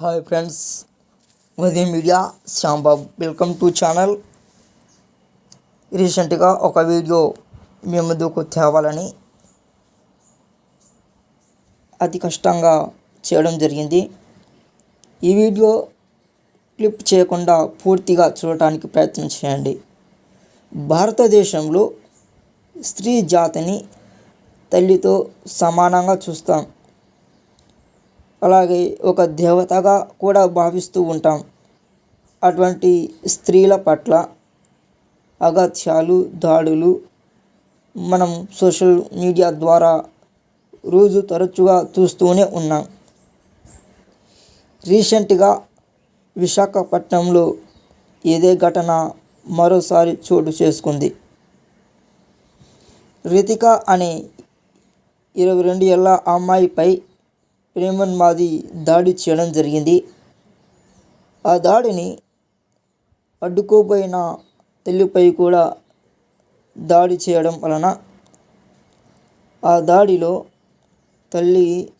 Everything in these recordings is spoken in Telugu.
హాయ్ ఫ్రెండ్స్ ఉదయం media Shyambabu welcome to channel రీసెంట్గా ఒక వీడియో మీ ముందుకు తేవాలని అతి కష్టంగా చేయడం జరిగింది. ఈ వీడియో క్లిప్ చేయకుండా పూర్తిగా చూడటానికి ప్రయత్నం చేయండి. భారతదేశంలో స్త్రీ జాతిని తల్లితో సమానంగా చూస్తాం. అలాగే ఒక దేవతగా కూడా భావిస్తూ ఉంటాం. అటువంటి స్త్రీల పట్ల అగత్యాలు దాడులు మనం సోషల్ మీడియా ద్వారా రోజు తరచుగా చూస్తూనే ఉన్నాం. రీసెంట్గా విశాఖపట్నంలో ఇదే ఘటన మరోసారి చోటు చేసుకుంది. రితిక అనే ఇరవై రెండు ఏళ్ళ అమ్మాయిపై ప్రేమన్మాది దాడి చేయడం జరిగింది. ఆ దాడిని అడ్డుకోబోయిన తల్లిపై కూడా దాడి చేయడం వలన ఆ దాడిలో తల్లి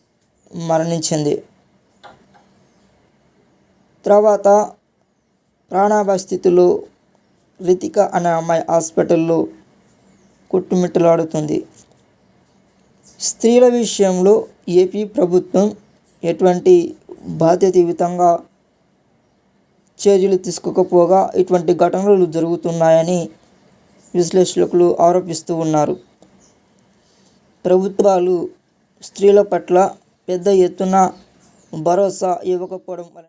మరణించింది. తర్వాత ప్రాణాభస్థితులు రితిక అనే అమ్మాయి హాస్పిటల్లో కొట్టుమిట్టలాడుతుంది. స్త్రీల విషయంలో ఏపీ ప్రభుత్వం ఎటువంటి బాధ్యతాయుతంగా చర్యలు తీసుకోకపోగా ఇటువంటి ఘటనలు జరుగుతున్నాయని విశ్లేషకులు ఆరోపిస్తూ ఉన్నారు. ప్రభుత్వాలు స్త్రీల పట్ల పెద్ద ఎత్తున భరోసా ఇవ్వకపోవడం వలన